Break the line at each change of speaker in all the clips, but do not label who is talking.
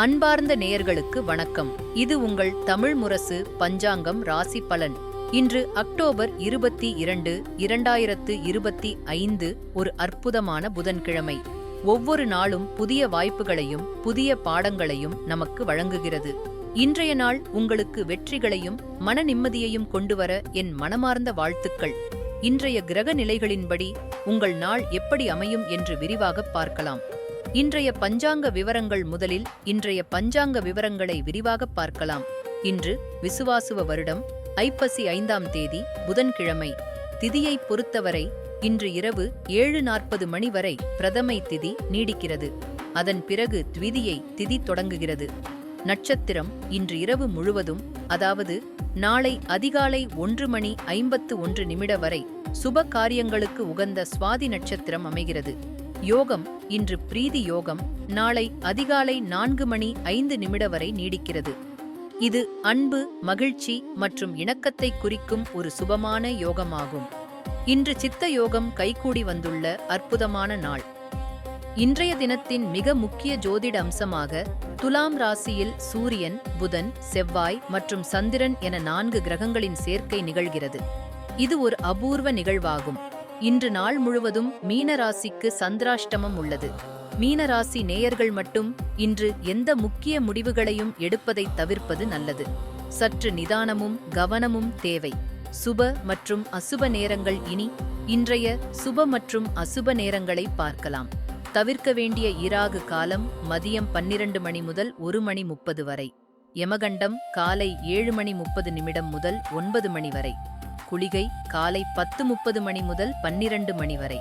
அன்பார்ந்த நேயர்களுக்கு வணக்கம். இது உங்கள் தமிழ் முரசு பஞ்சாங்கம் ராசி பலன். இன்று அக்டோபர் இருபத்தி இரண்டு இரண்டாயிரத்து இருபத்தி ஐந்து ஒரு அற்புதமான புதன்கிழமை. ஒவ்வொரு நாளும் புதிய வாய்ப்புகளையும் புதிய பாடங்களையும் நமக்கு வழங்குகிறது. இன்றைய நாள் உங்களுக்கு வெற்றிகளையும் மன நிம்மதியையும் கொண்டுவர என் மனமார்ந்த வாழ்த்துக்கள். இன்றைய கிரக நிலைகளின்படி உங்கள் நாள் எப்படி அமையும் என்று விரிவாகப் பார்க்கலாம். இன்றைய பஞ்சாங்க விவரங்கள் முதலில் இன்றைய பஞ்சாங்க விவரங்களை விரிவாகப் பார்க்கலாம். இன்று விசுவாசுவ வருடம் ஐப்பசி ஐந்தாம் தேதி புதன்கிழமை. திதியை பொறுத்தவரை இன்று இரவு ஏழு நாற்பது மணி வரை பிரதமை திதி நீடிக்கிறது. அதன் பிறகு த்விதியை திதி தொடங்குகிறது. நட்சத்திரம் இன்று இரவு முழுவதும் அதாவது நாளை அதிகாலை ஒன்று மணி ஐம்பத்து ஒன்று நிமிட வரை சுப காரியங்களுக்கு உகந்த சுவாதி நட்சத்திரம் அமைகிறது. யோகம் இன்று பிரீதி யோகம் நாளை அதிகாலை நான்கு மணி ஐந்து நிமிட வரை நீடிக்கிறது. இது அன்பு மகிழ்ச்சி மற்றும் இணக்கத்தை குறிக்கும் ஒரு சுபமான யோகமாகும். இன்று சித்த யோகம் கைகூடி வந்துள்ள அற்புதமான நாள். இன்றைய தினத்தின் மிக முக்கிய ஜோதிட அம்சமாக துலாம் ராசியில் சூரியன் புதன் செவ்வாய் மற்றும் சந்திரன் என நான்கு கிரகங்களின் சேர்க்கை நிகழ்கிறது. இது ஒரு அபூர்வ நிகழ்வாகும். இன்று நாள் முழுவதும் மீனராசிக்கு சந்திராஷ்டமம் உள்ளது. மீனராசி நேயர்கள் மட்டும் இன்று எந்த முக்கிய முடிவுகளையும் எடுப்பதை தவிர்ப்பது நல்லது. சற்று நிதானமும் கவனமும் தேவை. சுப மற்றும் அசுப நேரங்கள் இனி இன்றைய சுப மற்றும் அசுப நேரங்களை பார்க்கலாம். தவிர்க்க வேண்டிய இராகு காலம் மதியம் பன்னிரண்டு மணி முதல் ஒரு மணி முப்பது வரை. யமகண்டம் காலை ஏழு மணி முப்பது நிமிடம் முதல் ஒன்பது மணி வரை. குளிகை காலை பத்து முப்பது மணி முதல் பன்னிரண்டு மணி வரை.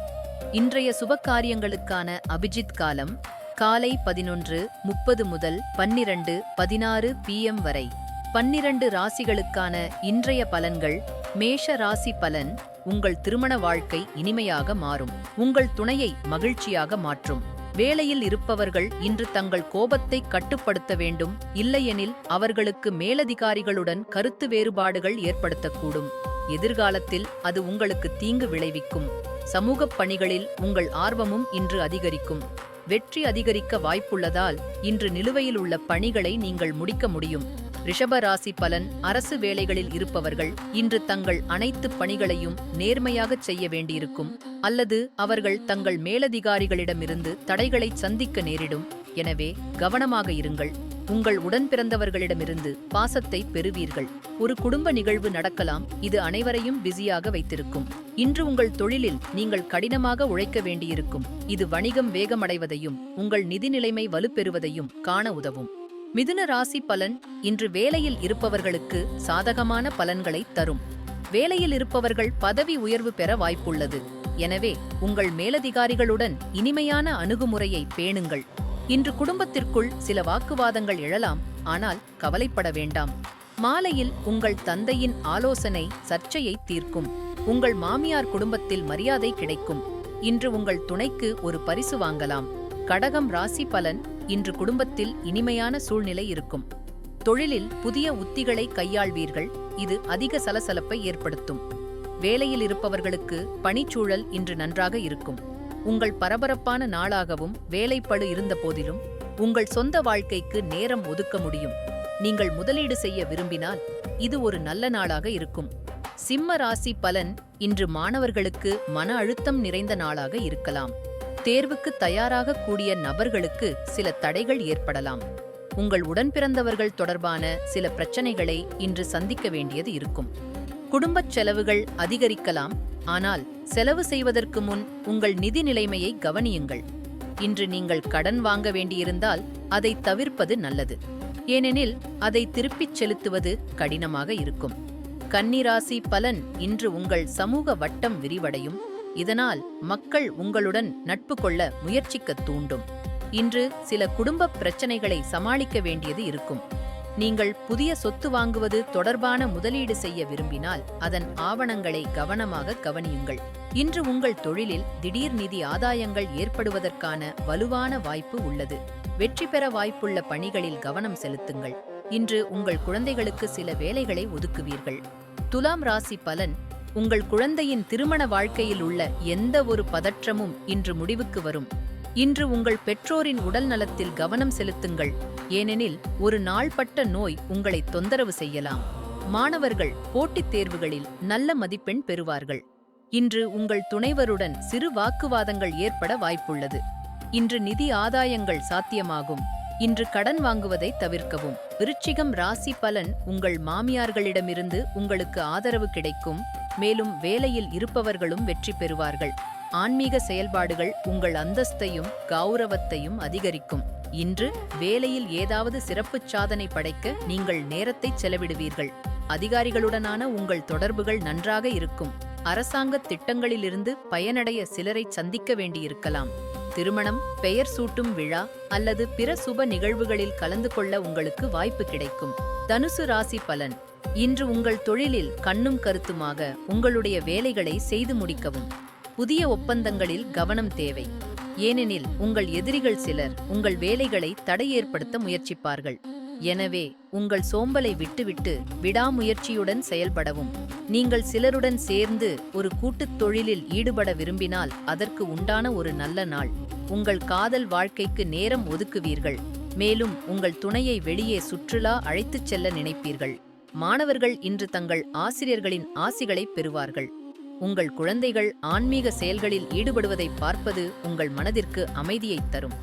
இன்றைய சுபகாரியங்களுக்கான அபிஜித் காலம் காலை பதினொன்று முப்பது முதல் பன்னிரண்டு பதினாறு பிஎம் வரை. பன்னிரண்டு ராசிகளுக்கான இன்றைய பலன்கள் மேஷ ராசி பலன் உங்கள் திருமண வாழ்க்கை இனிமையாக மாறும். உங்கள் துணையை மகிழ்ச்சியாக மாற்றும். வேலையில் இருப்பவர்கள் இன்று தங்கள் கோபத்தை கட்டுப்படுத்த வேண்டும். இல்லையெனில் அவர்களுக்கு மேலதிகாரிகளுடன் கருத்து வேறுபாடுகள் ஏற்படுத்தக்கூடும். எதிர்காலத்தில் அது உங்களுக்கு தீங்கு விளைவிக்கும். சமூகப் பணிகளில் உங்கள் ஆர்வமும் இன்று அதிகரிக்கும். வெற்றி அதிகரிக்க வாய்ப்புள்ளதால் இன்று நிலுவையில் உள்ள பணிகளை நீங்கள் முடிக்க முடியும். ரிஷப ராசி பலன் அரசு வேலைகளில் இருப்பவர்கள் இன்று தங்கள் அனைத்து பணிகளையும் நேர்மையாகச் செய்ய வேண்டியிருக்கும். அல்லது அவர்கள் தங்கள் மேலதிகாரிகளிடமிருந்து தடைகளை சந்திக்க நேரிடும். எனவே கவனமாக இருங்கள். உங்கள் உடன் பிறந்தவர்களிடமிருந்து பாசத்தை பெறுவீர்கள். ஒரு குடும்ப நிகழ்வு நடக்கலாம். இது அனைவரையும் பிஸியாக வைத்திருக்கும். இன்று உங்கள் தொழிலில் நீங்கள் கடினமாக உழைக்க வேண்டியிருக்கும். இது வணிகம் வேகமடைவதையும் உங்கள் நிதி நிலைமை வலுப்பெறுவதையும் காண உதவும். மிதுன ராசி பலன் இன்று வேலையில் இருப்பவர்களுக்கு சாதகமான பலன்களை தரும். வேலையில் இருப்பவர்கள் பதவி உயர்வு பெற வாய்ப்புள்ளது. எனவே உங்கள் மேலதிகாரிகளுடன் இனிமையான அணுகுமுறையை பேணுங்கள். இன்று குடும்பத்திற்குள் சில வாக்குவாதங்கள் எழலாம் ஆனால் கவலைப்பட வேண்டாம். மாலையில் உங்கள் தந்தையின் ஆலோசனை சர்ச்சையை தீர்க்கும். உங்கள் மாமியார் குடும்பத்தில் மரியாதை கிடைக்கும். இன்று உங்கள் துணைக்கு ஒரு பரிசு வாங்கலாம். கடகம் ராசி பலன் இன்று குடும்பத்தில் இனிமையான சூழ்நிலை இருக்கும். தொழிலில் புதிய உத்திகளை கையாள்வீர்கள் இது அதிக சலசலப்பை ஏற்படுத்தும். வேலையில் இருப்பவர்களுக்கு பணிச்சூழல் இன்று நன்றாக இருக்கும். உங்கள் பரபரப்பான நாளாகவும் வேலைப்படு இருந்த போதிலும் உங்கள் சொந்த வாழ்க்கைக்கு நேரம் ஒதுக்க முடியும். நீங்கள் முதலீடு செய்ய விரும்பினால் இது ஒரு நல்ல நாளாக இருக்கும். சிம்ம ராசி பலன் இன்று மாணவர்களுக்கு மன அழுத்தம் நிறைந்த நாளாக இருக்கலாம். தேர்வுக்கு தயாராக கூடிய நபர்களுக்கு சில தடைகள் ஏற்படலாம். உங்கள் உடன்பிறந்தவர்கள் தொடர்பான சில பிரச்சனைகளை இன்று சந்திக்க வேண்டியது இருக்கும். குடும்பச் செலவுகள் அதிகரிக்கலாம் ஆனால் செலவு செய்வதற்கு முன் உங்கள் நிதி நிலைமையை கவனியுங்கள். இன்று நீங்கள் கடன் வாங்க வேண்டியிருந்தால் அதை தவிர்ப்பது நல்லது. ஏனெனில் அதை திருப்பிச் செலுத்துவது கடினமாக இருக்கும். கன்னிராசி பலன் இன்று உங்கள் சமூக வட்டம் விரிவடையும். இதனால் மக்கள் உங்களுடன் நட்பு கொள்ள முயற்சிக்கத் தூண்டும். இன்று சில குடும்பப் பிரச்சனைகளை சமாளிக்க வேண்டியது இருக்கும். நீங்கள் புதிய சொத்து வாங்குவது தொடர்பான முதலீடு செய்ய விரும்பினால் அதன் ஆவணங்களை கவனமாக கவனியுங்கள். இன்று உங்கள் தொழிலில் திடீர் நிதி ஆதாயங்கள் ஏற்படுவதற்கான வலுவான வாய்ப்பு உள்ளது. வெற்றி பெற வாய்ப்புள்ள பணிகளில் கவனம் செலுத்துங்கள். இன்று உங்கள் குழந்தைகளுக்கு சில வேலைகளை ஒதுக்குவீர்கள். துலாம் ராசி பலன் உங்கள் குழந்தையின் திருமண வாழ்க்கையில் உள்ள எந்த ஒரு பதற்றமும் இன்று முடிவுக்கு வரும். இன்று உங்கள் பெற்றோரின் உடல் நலத்தில் கவனம் செலுத்துங்கள். ஏனெனில் ஒரு நாள்பட்ட நோய் உங்களை தொந்தரவு செய்யலாம். மாணவர்கள் போட்டித் தேர்வுகளில் நல்ல மதிப்பெண் பெறுவார்கள். இன்று உங்கள் துணைவருடன் சிறு வாக்குவாதங்கள் ஏற்பட வாய்ப்புள்ளது. இன்று நிதி ஆதாயங்கள் சாத்தியமாகும். இன்று கடன் வாங்குவதை தவிர்க்கவும். விருச்சிகம் ராசி பலன் உங்கள் மாமியார்களிடமிருந்து உங்களுக்கு ஆதரவு கிடைக்கும். மேலும் வேலையில் இருப்பவர்களும் வெற்றி பெறுவார்கள். ஆன்மீக செயல்பாடுகள் உங்கள் அந்தஸ்தையும் கௌரவத்தையும் அதிகரிக்கும். இன்று வேலையில் ஏதாவது சிறப்புச் சாதனை படைக்க நீங்கள் நேரத்தை செலவிடுவீர்கள். அதிகாரிகளுடனான உங்கள் தொடர்புகள் நன்றாக இருக்கும். அரசாங்க திட்டங்களிலிருந்து பயனடைய சிலரை சந்திக்க வேண்டியிருக்கலாம். திருமணம் பெயர் சூட்டும் விழா அல்லது பிற சுப நிகழ்வுகளில் கலந்து கொள்ள உங்களுக்கு வாய்ப்பு கிடைக்கும். தனுசு ராசி பலன். இன்று உங்கள் தொழிலில் கண்ணும் கருத்துமாக உங்களுடைய வேலைகளை செய்து முடிக்கவும். புதிய ஒப்பந்தங்களில் கவனம் தேவை. ஏனெனில் உங்கள் எதிரிகள் சிலர் உங்கள் வேலைகளை தடை ஏற்படுத்த முயற்சிப்பார்கள். எனவே உங்கள் சோம்பலை விட்டுவிட்டு விடாமுயற்சியுடன் செயல்படவும். நீங்கள் சிலருடன் சேர்ந்து ஒரு கூட்டுத் தொழிலில் ஈடுபட விரும்பினால் அதற்கு உண்டான ஒரு நல்ல நாள். உங்கள் காதல் வாழ்க்கைக்கு நேரம் ஒதுக்குவீர்கள். மேலும் உங்கள் துணையை வெளியே சுற்றுலா அழைத்துச் செல்ல நினைப்பீர்கள். மாணவர்கள் இன்று தங்கள் ஆசிரியர்களின் ஆசிகளை பெறுவார்கள். உங்கள் குழந்தைகள் ஆன்மீக செயல்களில் ஈடுபடுவதை பார்ப்பது உங்கள் மனதிற்கு அமைதியைத் தரும்.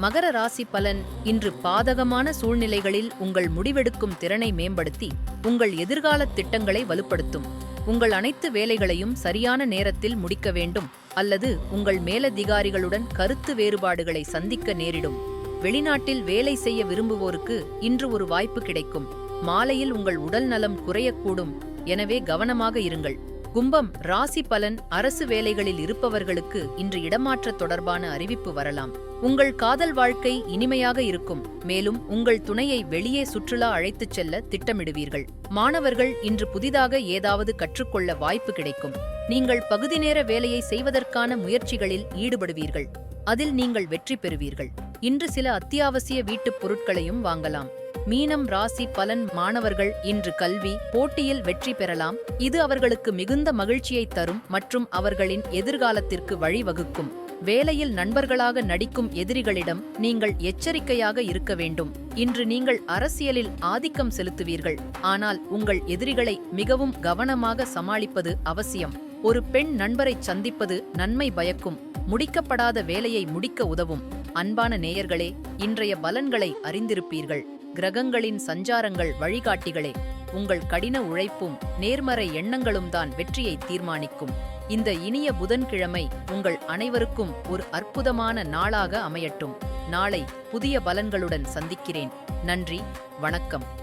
மகர ராசி பலன் இன்று பாதகமான சூழ்நிலைகளில் உங்கள் முடிவெடுக்கும் திறனை மேம்படுத்தி உங்கள் எதிர்கால திட்டங்களை வலுப்படுத்தும். உங்கள் அனைத்து வேலைகளையும் சரியான நேரத்தில் முடிக்க வேண்டும் அல்லது உங்கள் மேலதிகாரிகளுடன் கருத்து வேறுபாடுகளை சந்திக்க நேரிடும். வெளிநாட்டில் வேலை செய்ய விரும்புவோருக்கு இன்று ஒரு வாய்ப்பு கிடைக்கும். மாலையில் உங்கள் உடல் நலம் குறையக்கூடும். எனவே கவனமாக இருங்கள். கும்பம் ராசி பலன் அரசு வேலைகளில் இருப்பவர்களுக்கு இன்று இடமாற்ற தொடர்பான அறிவிப்பு வரலாம். உங்கள் காதல் வாழ்க்கை இனிமையாக இருக்கும். மேலும் உங்கள் துணையை வெளியே சுற்றுலா அழைத்துச் செல்ல திட்டமிடுவீர்கள். மாணவர்கள் இன்று புதிதாக ஏதாவது கற்றுக்கொள்ள வாய்ப்பு கிடைக்கும். நீங்கள் பகுதி நேர வேலையை செய்வதற்கான முயற்சிகளில் ஈடுபடுவீர்கள். அதில் நீங்கள் வெற்றி பெறுவீர்கள். இன்று சில அத்தியாவசிய வீட்டுப் பொருட்களையும் வாங்கலாம். மீனம் ராசி பலன் மாணவர்கள் இன்று கல்வி போட்டியில் வெற்றி பெறலாம். இது அவர்களுக்கு மிகுந்த மகிழ்ச்சியை தரும் மற்றும் அவர்களின் எதிர்காலத்திற்கு வழிவகுக்கும். வேலையில் நண்பர்களாக நடிக்கும் எதிரிகளிடம் நீங்கள் எச்சரிக்கையாக இருக்க வேண்டும். இன்று நீங்கள் அரசியலில் ஆதிக்கம் செலுத்துவீர்கள். ஆனால் உங்கள் எதிரிகளை மிகவும் கவனமாக சமாளிப்பது அவசியம். ஒரு பெண் நண்பரை சந்திப்பது நன்மை பயக்கும். முடிக்கப்படாத வேலையை முடிக்க உதவும். அன்பான நேயர்களே இன்றைய பலன்களை அறிந்திருப்பீர்கள். கிரகங்களின் சஞ்சாரங்கள் வழிகாட்டிகளே உங்கள் கடின உழைப்பும் நேர்மறை எண்ணங்களும் தான் வெற்றியை தீர்மானிக்கும். இந்த இனிய புதன்கிழமை உங்கள் அனைவருக்கும் ஒரு அற்புதமான நாளாக அமையட்டும். நாளை புதிய பலன்களுடன் சந்திக்கிறேன். நன்றி வணக்கம்.